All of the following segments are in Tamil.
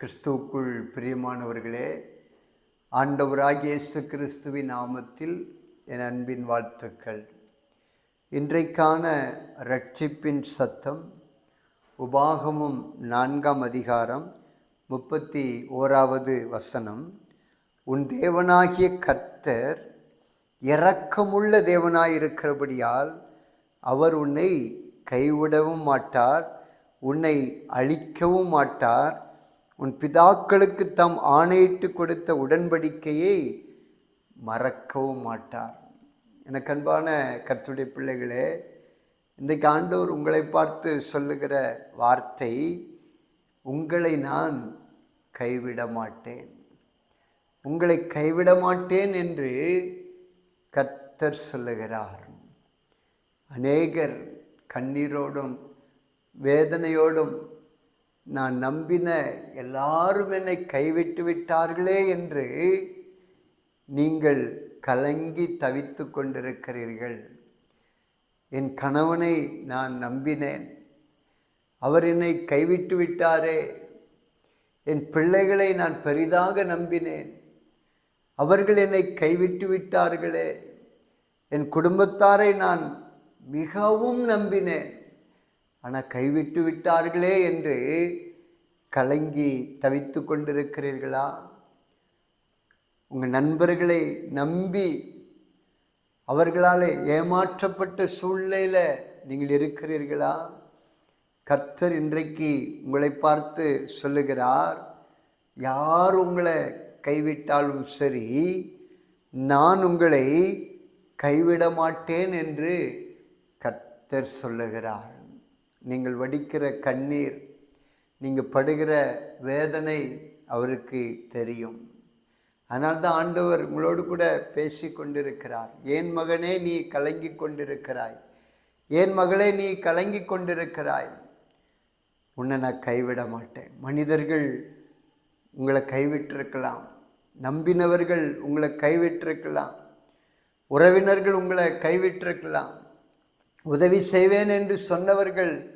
கிறிஸ்துவுக்குள் பிரியமானவர்களே ஆண்டவராகிய இயேசு கிறிஸ்துவின் நாமத்தில் என் அன்பின் வாழ்த்துக்கள். இன்றைக்கான ரட்சிப்பின் சத்தம் உபாகமும் நான்காம் அதிகாரம் முப்பத்தி ஓராவது வசனம். உன் தேவனாகிய கர்த்தர் இரக்கமுள்ள தேவனாயிருக்கிறபடியால் அவர் உன்னை கைவிடவும் மாட்டார் உன்னை அழிக்கவும் மாட்டார் உன் பிதாக்களுக்கு தம் ஆணையிட்டு கொடுத்த உடன்படிக்கையை மறக்கவும் மாட்டார். எனக்கு அன்பான கர்த்தருடைய பிள்ளைகளே இன்றைக்கு ஆண்டவர் உங்களை பார்த்து சொல்லுகிற வார்த்தை உங்களை நான் கைவிட மாட்டேன். உங்களை கைவிட மாட்டேன் என்று கர்த்தர் சொல்லுகிறார். அநேகர் கண்ணீரோடும் வேதனையோடும் நான் நம்பின எல்லாரும் என்னை கைவிட்டு விட்டார்களே என்று நீங்கள் கலங்கி தவித்து கொண்டிருக்கிறீர்கள். என் கணவனை நான் நம்பினேன். அவர் என்னை கைவிட்டு விட்டாரே. என் பிள்ளைகளை நான் பெரிதாக நம்பினேன். அவர்கள் என்னை கைவிட்டு விட்டார்களே. என் குடும்பத்தாரை நான் மிகவும் நம்பினேன். ஆனால் கைவிட்டு விட்டார்களே என்று கலங்கி தவித்து கொண்டிருக்கிறீர்களா? உங்கள் நண்பர்களை நம்பி அவர்களால் ஏமாற்றப்பட்ட சூழ்நிலையில் நீங்கள் இருக்கிறீர்களா? கர்த்தர் இன்றைக்கு உங்களை பார்த்து சொல்லுகிறார் யார் உங்களை கைவிட்டாலும் சரி நான் உங்களை கைவிட மாட்டேன் என்று கர்த்தர் சொல்லுகிறார். நீங்கள் வடிக்கிற கண்ணீர் நீங்கள் படுகிற வேதனை அவருக்கு தெரியும். அதனால் தான் ஆண்டவர் உங்களோடு கூட பேசி கொண்டிருக்கிறார். ஏன் மகனே நீ கலங்கி கொண்டிருக்கிறாய். ஏன் மகளே நீ கலங்கி கொண்டிருக்கிறாய். உன்னை நான் கைவிட மாட்டேன். மனிதர்கள் உங்களை கைவிட்டிருக்கலாம். நம்பினவர்கள் உங்களை கைவிட்டிருக்கலாம். உறவினர்கள் உங்களை கைவிட்டிருக்கலாம். உதவி செய்வேன் என்று சொன்னவர்கள்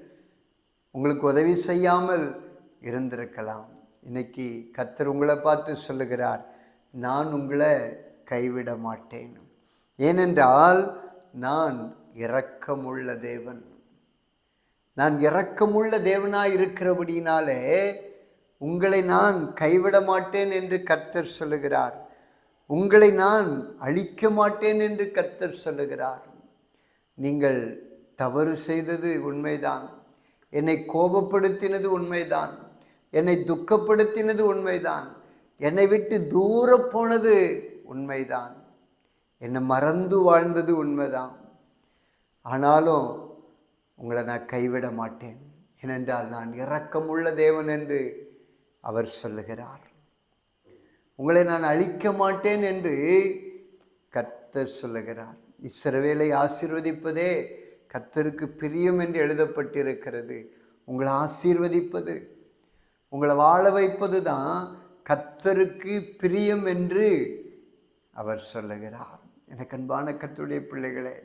உங்களுக்கு உதவி செய்யாமல் இருந்திருக்கலாம். இன்னைக்கு கத்தர் உங்களை பார்த்து சொல்லுகிறார் நான் உங்களை கைவிட மாட்டேன். ஏனென்றால் நான் இரக்கமுள்ள தேவன். நான் இரக்கமுள்ள தேவனாக இருக்கிறபடினாலே உங்களை நான் கைவிட மாட்டேன் என்று கர்த்தர் சொல்லுகிறார். உங்களை நான் அழிக்க மாட்டேன் என்று கர்த்தர் சொல்லுகிறார். நீங்கள் தவறு செய்தது உண்மைதான். என்னை கோபப்படுத்தினது உண்மைதான். என்னை துக்கப்படுத்தினது உண்மைதான். என்னை விட்டு தூர போனது உண்மைதான். என்னை மறந்து வாழ்ந்தது உண்மைதான். ஆனாலும் உங்களை நான் கைவிட மாட்டேன். ஏனென்றால் நான் இரக்கமுள்ள தேவன் என்று அவர் சொல்லுகிறார். உங்களை நான் அழிக்க மாட்டேன் என்று கர்த்தர் சொல்லுகிறார். இஸ்ரவேலை ஆசீர்வதிப்பதே கத்தருக்கு பிரியம் என்று எழுதப்பட்டிருக்கிறது. உங்களை ஆசீர்வதிப்பது உங்களை வாழ வைப்பது தான் கத்தருக்கு பிரியம் என்று அவர் சொல்லுகிறார். எனக்கு அன்பான கத்துடைய பிள்ளைகளே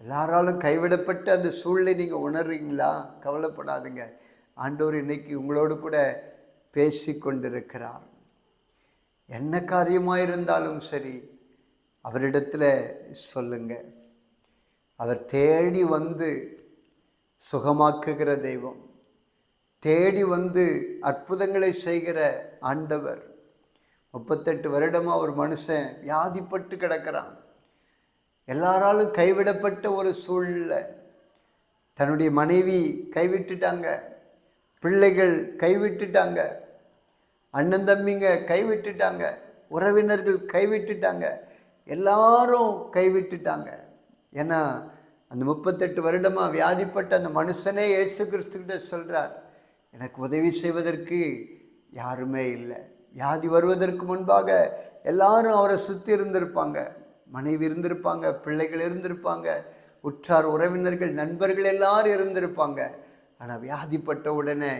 எல்லாராலும் கைவிடப்பட்ட அந்த சூழ்நிலை நீங்கள் உணர்றீங்களா? கவலைப்படாதுங்க. ஆண்டோர் இன்னைக்கு உங்களோடு கூட பேசி கொண்டிருக்கிறார். என்ன காரியமாக இருந்தாலும் சரி அவரிடத்தில் சொல்லுங்கள் அவர் தேடி வந்து சுகமாக்குகிற தெய்வம் தேடி வந்து அற்புதங்களை செய்கிற ஆண்டவர். முப்பத்தெட்டு வருடமாக ஒரு மனுஷன் வியாதிப்பட்டு கிடக்கிறான். எல்லாராலும் கைவிடப்பட்ட ஒரு சூழ்நிலை. தன்னுடைய மனைவி கைவிட்டுட்டாங்க பிள்ளைகள் கைவிட்டுட்டாங்க அண்ணன் தம்பிங்க கைவிட்டுட்டாங்க உறவினர்கள் கைவிட்டுட்டாங்க எல்லாரும் கைவிட்டுட்டாங்க. ஏன்னா அந்த முப்பத்தெட்டு வருடமாக வியாதிப்பட்ட அந்த மனுஷனே இயேசு கிறிஸ்துக்கிட்ட சொல்கிறார் எனக்கு உதவி செய்வதற்கு யாருமே இல்லை. வியாதி வருவதற்கு முன்பாக எல்லாரும் அவரை சுற்றி இருந்திருப்பாங்க. மனைவி இருந்திருப்பாங்க பிள்ளைகள் இருந்திருப்பாங்க உற்றார் உறவினர்கள் நண்பர்கள் எல்லாரும் இருந்திருப்பாங்க. ஆனால் வியாதிப்பட்ட உடனே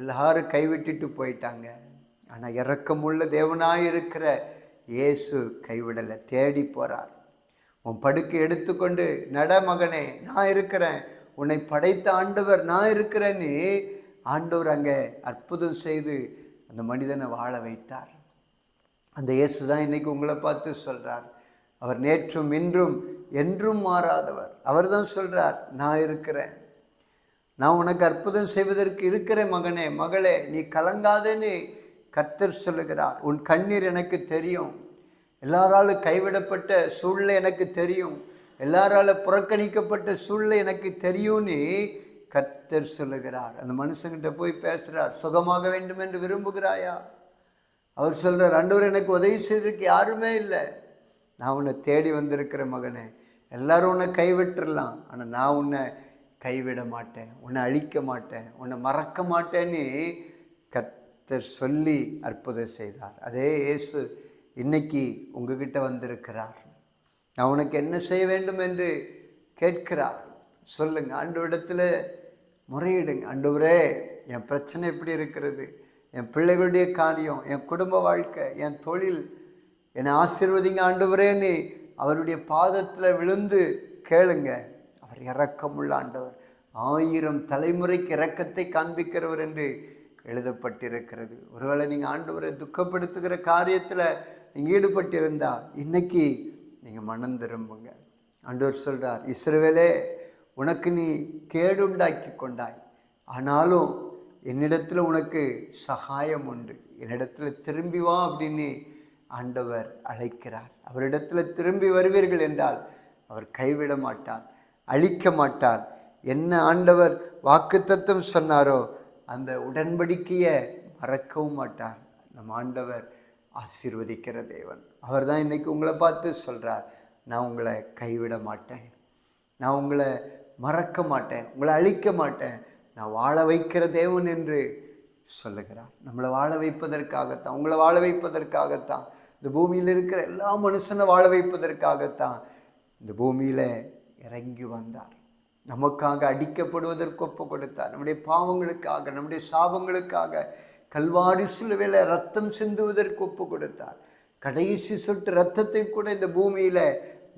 எல்லாரும் கைவிட்டுட்டு போயிட்டாங்க. ஆனால் இறக்கமுள்ள தேவனாக இருக்கிற இயேசு கைவிடலை தேடி போகிறார் உன் படுக்கை எடுத்துக்கொண்டு நட மகனே நான் இருக்கிறேன். உன்னை படைத்த ஆண்டவர் நான் இருக்கிறேன்னு ஆண்டவர் அங்கே அற்புதம் செய்து அந்த மனிதனை வாழ வைத்தார். அந்த இயேசு தான் இன்னைக்கு உங்களை பார்த்து சொல்கிறார் அவர் நேற்றும் இன்றும் என்றும் மாறாதவர். அவர் தான் சொல்கிறார் நான் இருக்கிறேன். நான் உனக்கு அற்புதம் செய்வதற்கு இருக்கிற மகனே. மகளே நீ கலங்காதேன்னு கர்த்தர் சொல்லுகிறார். உன் கண்ணீர் எனக்கு தெரியும். எல்லாராலும் கைவிடப்பட்ட சூழ்நிலை எனக்கு தெரியும். எல்லாரால புறக்கணிக்கப்பட்ட சூழ்நிலை எனக்கு தெரியும்னு கத்தர் சொல்லுகிறார். அந்த மனுஷங்கிட்ட போய் பேசுகிறார் சுகமாக வேண்டும் என்று விரும்புகிறாயா? அவர் சொல்கிறார் ஆண்டவர் எனக்கு உதவி செய்திருக்கு யாருமே இல்லை. நான் உன்னை தேடி வந்திருக்கிற மகனே. எல்லாரும் உன்னை கைவிட்டுடலாம் ஆனால் நான் உன்னை கைவிட மாட்டேன். உன்னை அழிக்க மாட்டேன். உன்னை மறக்க மாட்டேன்னு கத்தர் சொல்லி அற்புதம் செய்தார். அதே இயேசு இன்னைக்கு உங்ககிட்ட வந்திருக்கிறார். நான் உனக்கு என்ன செய்ய வேண்டும் என்று கேட்கிறார். சொல்லுங்க ஆண்டவரிடத்துல முறையிடுங்க. ஆண்டவரே என் பிரச்சனை எப்படி இருக்கிறது? என் பிள்ளைகளுடைய காரியம் என் குடும்ப வாழ்க்கை என் தொழில் என்னை ஆசீர்வதிங்க ஆண்டவரேன்னு அவருடைய பாதத்தில் விழுந்து கேளுங்க. அவர் இறக்கமுள்ள ஆண்டவர். ஆயிரம் தலைமுறைக்கு இரக்கத்தை காண்பிக்கிறவர் என்று எழுதப்பட்டிருக்கிறது. ஒருவேளை நீங்கள் ஆண்டவரை துக்கப்படுத்துகிற காரியத்தில் நீங்கள் ஈடுபட்டிருந்தா இன்னைக்கு நீங்கள் மனம் திரும்புங்க. ஆண்டவர் சொல்கிறார் இஸ்ரவேலே உனக்கு நீ கேடுண்டாக்கி கொண்டாய். ஆனாலும் என்னிடத்தில் உனக்கு சகாயம் உண்டு. என்னிடத்தில் திரும்பி வா அப்படின்னு ஆண்டவர் அழைக்கிறார். அவரிடத்தில் திரும்பி வருவீர்கள் என்றால் அவர் கைவிட மாட்டார் அழிக்க மாட்டார். என்ன ஆண்டவர் வாக்குத்தத்தம் சொன்னாரோ அந்த உடன்படிக்கையை மறக்கவும் மாட்டார். நம் ஆண்டவர் ஆசீர்வதிக்கிற தேவன். அவர் தான் இன்றைக்கி உங்களை பார்த்து சொல்கிறார் நான் உங்களை கைவிட மாட்டேன். நான் உங்களை மறக்க மாட்டேன். உங்களை அழிக்க மாட்டேன். நான் வாழ வைக்கிற தேவன் என்று சொல்லுகிறார். நம்மளை வாழ வைப்பதற்காகத்தான் உங்களை வாழ வைப்பதற்காகத்தான் இந்த பூமியில் இருக்கிற எல்லா மனுஷனை வாழ வைப்பதற்காகத்தான் இந்த பூமியில் இறங்கி வந்தார். நமக்காக அடிக்கப்படுவதற்கு ஒப்பு கொடுத்தார். நம்முடைய பாவங்களுக்காக நம்முடைய சாபங்களுக்காக கல்வாரி சிலுவையில் ரத்தம் சிந்துவதற்கு ஒப்பு கொடுத்தார் கடைசி சொட்டு ரத்தத்தை கூட இந்த பூமியில்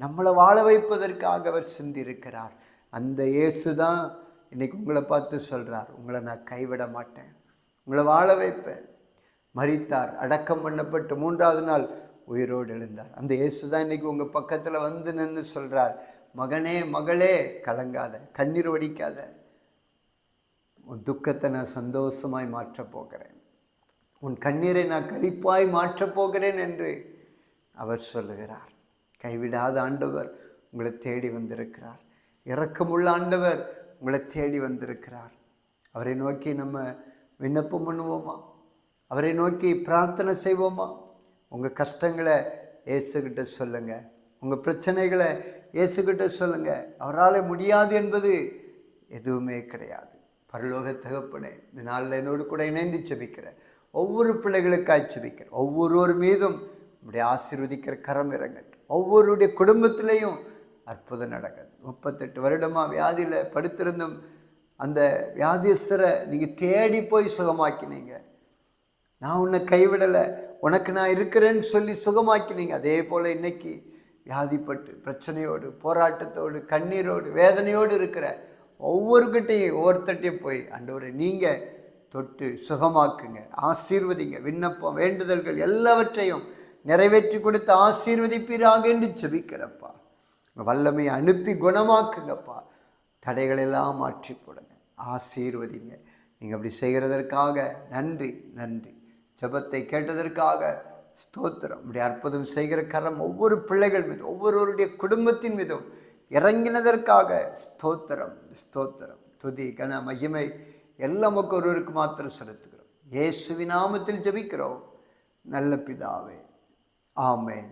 நம்மளை வாழ வைப்பதற்காக அவர் சிந்திருக்கிறார். அந்த இயேசு தான் இன்னைக்கு உங்களை பார்த்து சொல்கிறார் உங்களை நான் கைவிட மாட்டேன். உங்களை வாழ வைப்பேன். மறித்தார் அடக்கம் பண்ணப்பட்டு மூன்றாவது நாள் உயிரோடு எழுந்தார். அந்த இயேசு தான் இன்னைக்கு உங்கள் பக்கத்தில் வந்து நின்று சொல்கிறார் மகனே மகளே கலங்காத கண்ணீர் வடிக்காத. உன் துக்கத்தை நான் சந்தோஷமாய் மாற்றப் போகிறேன். உன் கண்ணீரை நான் கழிப்பாய் மாற்றப் போகிறேன் என்று அவர் சொல்லுகிறார். கைவிடாத ஆண்டவர் உங்களை தேடி வந்திருக்கிறார். இறக்கமுள்ள ஆண்டவர் உங்களை தேடி வந்திருக்கிறார். அவரை நோக்கி நம்ம விண்ணப்பம் பண்ணுவோமா? அவரை நோக்கி பிரார்த்தனை செய்வோமா? உங்கள் கஷ்டங்களை இயேசுகிட்ட சொல்லுங்க. உங்கள் பிரச்சனைகளை இயேசுகிட்ட சொல்லுங்கள் அவரால் முடியாது என்பது எதுவுமே கிடையாது. பரலோக தகப்பனே இந்த நாளில் என்னோடு கூட இணைந்து செபிக்கிறேன் ஒவ்வொரு பிள்ளைகளுக்காய் செபிக்கிறேன் ஒவ்வொருவர் மீதும் இப்படி ஆசீர்வதிக்கிற கரம் இறங்கட்டும். ஒவ்வொருடைய குடும்பத்திலையும் அற்புதம் நடக்குது முப்பத்தெட்டு வருடமாக வியாதியில் படுத்திருந்தும் அந்த வியாதிஸ்தரை நீங்கள் தேடி போய் சுகமாக்கினீங்க. நான் உன்னை கைவிடலை. உனக்கு நான் இருக்கிறேன்னு சொல்லி சுகமாக்கினீங்க. அதே போல் இன்னைக்கு வியாதிப்பட்டு பிரச்சனையோடு போராட்டத்தோடு கண்ணீரோடு வேதனையோடு இருக்கிற ஒவ்வொருக்கிட்டையும் ஒவ்வொருத்தட்டையும் போய் அண்டவரை நீங்கள் தொட்டு சுகமாக்குங்க ஆசீர்வதிங்க. விண்ணப்பம் வேண்டுதல்கள் எல்லாவற்றையும் நிறைவேற்றி கொடுத்து ஆசீர்வதிப்பீராக என்று செபிக்கிறப்பா வல்லமையை அனுப்பி குணமாக்குங்கப்பா. தடைகளெல்லாம் மாற்றி போடுங்க ஆசீர்வதிங்க. நீங்கள் அப்படி செய்கிறதற்காக நன்றி நன்றி. ஜெபத்தை கேட்டதற்காக ஸ்தோத்திரம். இப்படி அற்புதம் செய்கிற கரம் ஒவ்வொரு பிள்ளைகள் மீதும் ஒவ்வொருவருடைய குடும்பத்தின் மீதும் இறங்கினதற்காக ஸ்தோத்திரம் ஸ்தோத்திரம். துதி கன மகிமை எல்லாம் ஒருவருக்கு மாத்திரம் செலுத்துகிறோம். இயேசுவின் நாமத்தில் ஜெபிக்கிறோம். நல்ல பிதாவே ஆமேன்.